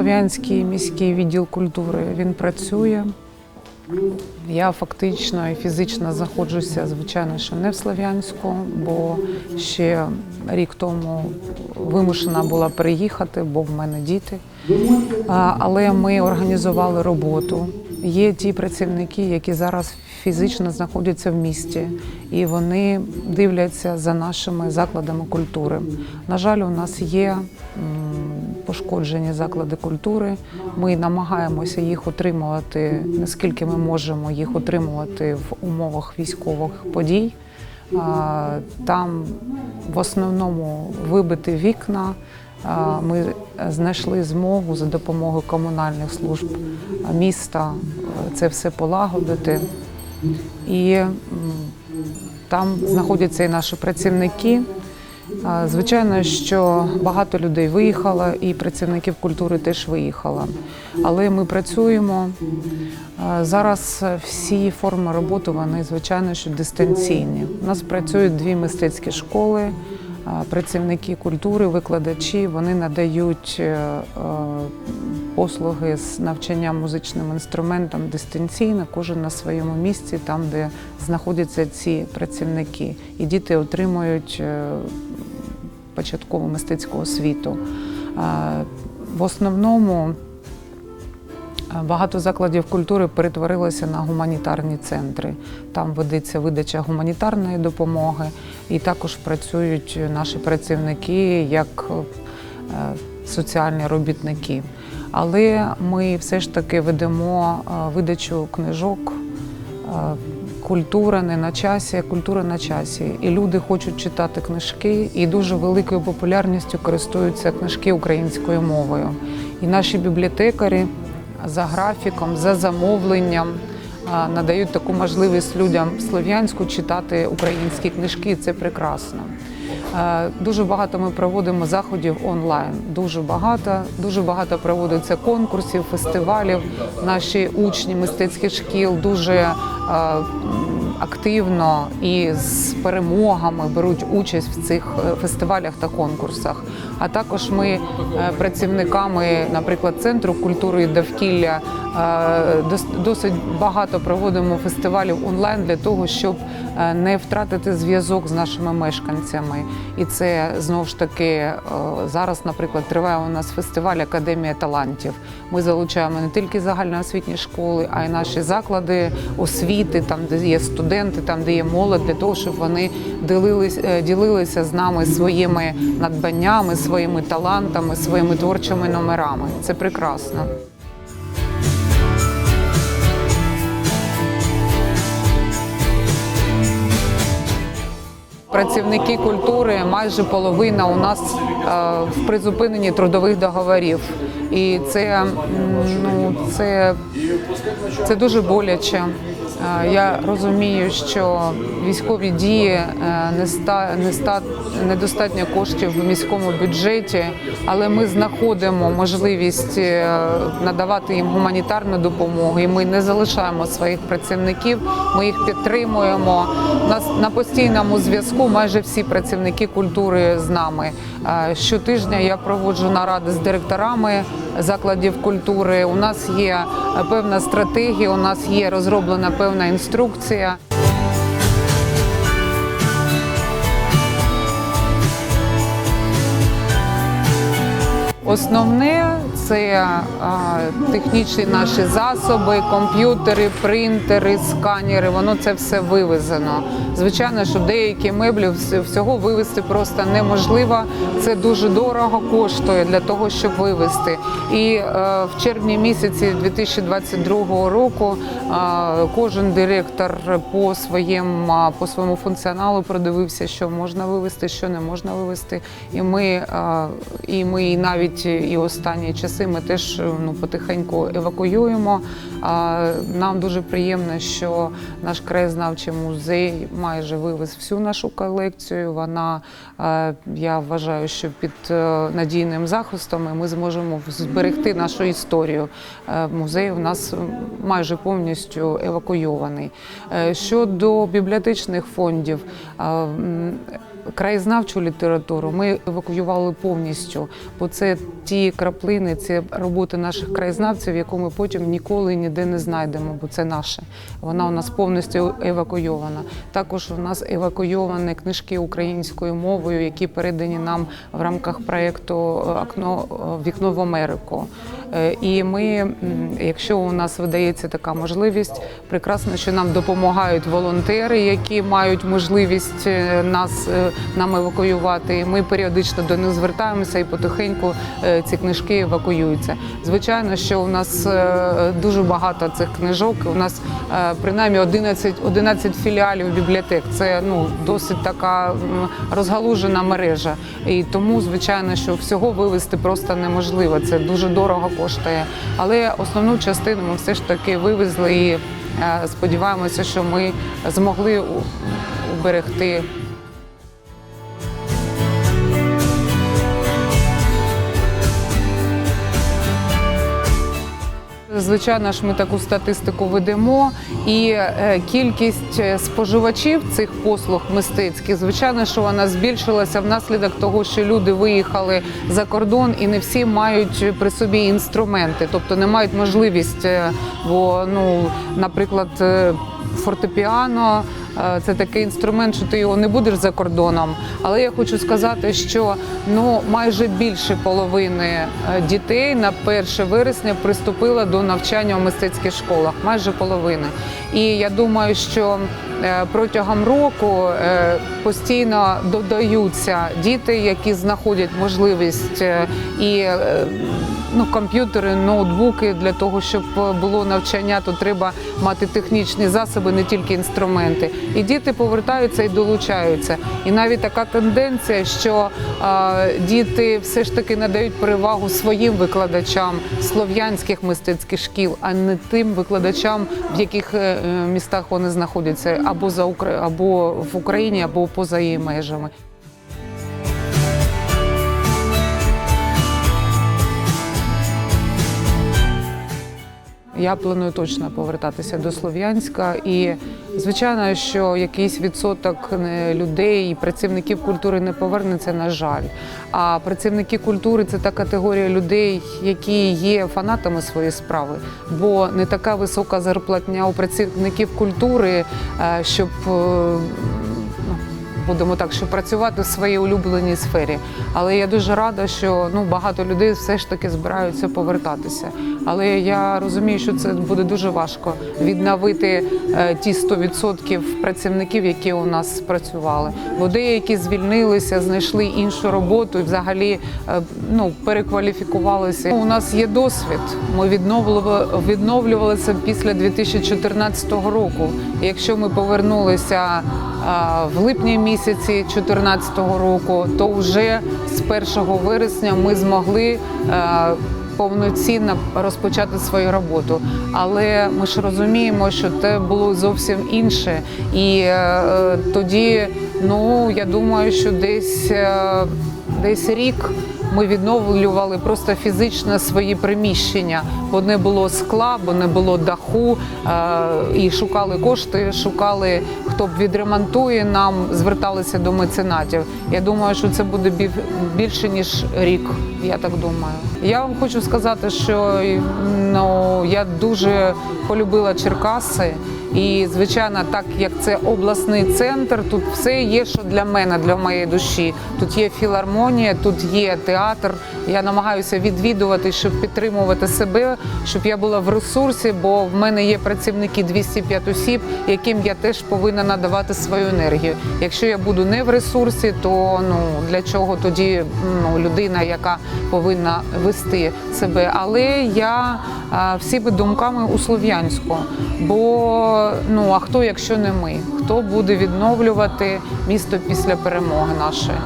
Слов'янський міський відділ культури він працює. Я фактично і фізично знаходжуся, звичайно, що не в Слов'янську, бо ще рік тому вимушена була переїхати, бо в мене діти. Але ми організували роботу. Є ті працівники, які зараз фізично знаходяться в місті, і вони дивляться за нашими закладами культури. На жаль, у нас є пошкоджені заклади культури. Ми намагаємося їх утримувати, наскільки ми можемо їх утримувати в умовах військових подій. Там в основному вибиті вікна. Ми знайшли змогу за допомогою комунальних служб міста е, це все полагодити. І там знаходяться і наші працівники. Звичайно, що багато людей виїхало, і працівників культури теж виїхало. Але ми працюємо. Зараз всі форми роботи, вони, звичайно, що дистанційні. У нас працюють дві мистецькі школи, працівники культури, викладачі, вони надають е, е, послуги з навчання музичним інструментам дистанційно, кожен на своєму місці, там, де знаходяться ці працівники. І діти отримують е, початкову мистецьку освіту. В основному багато закладів культури перетворилося на гуманітарні центри. Там ведеться видача гуманітарної допомоги, і також працюють наші працівники як е, соціальні робітники. Але ми все ж таки ведемо е, видачу книжок. Культура не на часі, а культура на часі. І люди хочуть читати книжки, і дуже великою популярністю користуються книжки українською мовою. І наші бібліотекарі за графіком, за замовленням надають таку можливість людям слов'янську читати українські книжки. Це прекрасно. Е, Дуже багато ми проводимо заходів онлайн. Дуже багато, дуже багато проводиться конкурсів, фестивалів. Наші учні мистецьких шкіл дуже е, активно і з перемогами беруть участь в цих е, фестивалях та конкурсах. А також ми працівниками, наприклад, центру культури і довкілля досить багато проводимо фестивалів онлайн для того, щоб не втратити зв'язок з нашими мешканцями. І це знову ж таки е, зараз, наприклад, триває у нас фестиваль Академія талантів. Ми залучаємо не тільки загальноосвітні школи, а й наші заклади освіти, там де є студенти, там де є молодь, для того, щоб вони ділились, е, ділилися з нами своїми надбаннями, своїми талантами, своїми творчими номерами. Це прекрасно. Працівники культури майже половина у нас е, в призупиненні трудових договорів, і це, ну, це, це дуже боляче. Е, Я розумію, що військові дії е, не ста, не ста, недостатньо коштів в міському бюджеті, але ми знаходимо можливість е, надавати їм гуманітарну допомогу, і ми не залишаємо своїх працівників. Ми їх підтримуємо. Нас на постійному зв'язку майже всі працівники культури з нами. Щотижня я проводжу наради з директорами закладів культури. У нас є певна стратегія, у нас є розроблена певна інструкція. Основне це а, технічні наші засоби, комп'ютери, принтери, сканери. Воно це все вивезено. Звичайно, що деякі меблі всього вивезти просто неможливо. Це дуже дорого коштує для того, щоб вивезти. І е, в червні місяці 2022 року е, кожен директор по своєму по своєму функціоналу продивився, що можна вивезти, що не можна вивезти. І ми, е, і ми навіть і останні часи ми теж ну потихеньку евакуюємо. Нам дуже приємно, що наш краєзнавчий музей майже вивез всю нашу колекцію. Вона е, я вважаю, що під е, надійним захистом ми зможемо зберегти нашу історію. Е, Музей у нас майже повністю евакуйований. Е, Щодо бібліотечних фондів, е, краєзнавчу літературу ми евакуювали повністю, бо це ті краплини, це роботи наших краєзнавців, яку ми потім ніколи ніде не знайдемо, бо це наше. Вона у нас повністю евакуйована. Також у нас евакуйовані книжки українською мовою, які передані нам в рамках проєкту «Окно вікно в Америку. Е, І ми, якщо у нас видається така можливість, прекрасно, що нам допомагають волонтери, які мають можливість е, нас е, нам евакуювати. Ми періодично до них звертаємося і потихеньку е, ці книжки евакуюються. Звичайно, що у нас е, дуже багато цих книжок. У нас е, принаймні 11, 11 філіалів бібліотек. Це ну досить така розгалужена мережа. І тому, звичайно, що всього вивезти просто неможливо. Це дуже дорого коштує. Але основну частину ми все ж таки вивезли і сподіваємося, що ми змогли уберегти. Звичайно ж, ми таку статистику ведемо, і е, кількість е, споживачів цих послуг мистецьких, звичайно, що вона збільшилася внаслідок того, що люди виїхали за кордон і не всі мають при собі інструменти, тобто не мають можливість, е, бо ну, наприклад, фортепіано. Е, Це такий інструмент, що ти його не будеш за кордоном. Але я хочу сказати, що ну майже більше половини е, дітей на 1 вересня приступила до навчання у мистецьких школах. Майже половина. І я думаю, що е, протягом року постійно додаються діти, які знаходять можливість і ну, комп'ютери, ноутбуки для того, щоб було навчання, то треба мати технічні засоби, не тільки інструменти. І діти повертаються і долучаються. І навіть така тенденція, що е, діти все ж таки надають перевагу своїм викладачам слов'янських мистецьких шкіл, а не тим викладачам, в яких е, містах вони знаходяться або за або в Україні, або поза її межами. Я планую точно повертатися до Слов'янська, і звичайно, що якийсь відсоток е, людей і працівників культури не повернеться, на жаль. А працівники культури це та категорія людей, які є фанатами своєї справи, бо не така висока зарплатня у працівників культури, е, щоб е, будемо так, щоб працювати в своїй улюбленій сфері. Але я дуже рада, що ну багато людей все ж таки збираються повертатися. Але я розумію, що це буде дуже важко відновити е, ті 100% працівників, які у нас працювали. Бо деякі звільнилися, знайшли іншу роботу і взагалі е, ну перекваліфікувалися. У нас є досвід. Ми відновлювали відновлювалися після 2014 року. Якщо ми повернулися а, в липні місяці 2014 року, то вже з 1 вересня ми змогли е, повноцінно розпочати свою роботу. Але ми ж розуміємо, що це було зовсім інше. І е, тоді, ну я думаю, що десь, е, десь рік. Ми відновлювали просто фізично свої приміщення, бо не було скла, бо не було даху, е, і шукали кошти, шукали, хто б відремонтує нам, зверталися до меценатів. Я думаю, що це буде більше ніж рік. Я так думаю. Я вам хочу сказати, що ну я дуже полюбила Черкаси. І звичайно, так як це обласний центр, тут все є, що для мене, для моєї душі. Тут є філармонія, тут є театр. Я намагаюся відвідувати, щоб підтримувати себе, щоб я була в ресурсі, бо в мене є працівники 205 осіб, яким я теж повинна надавати свою енергію. Якщо я буду не в ресурсі, то ну для чого тоді ну, людина, яка повинна вести себе. Але я а, всіми думками у Слов'янську. Бо ну а хто, якщо не ми? Хто буде відновлювати місто після перемоги нашої?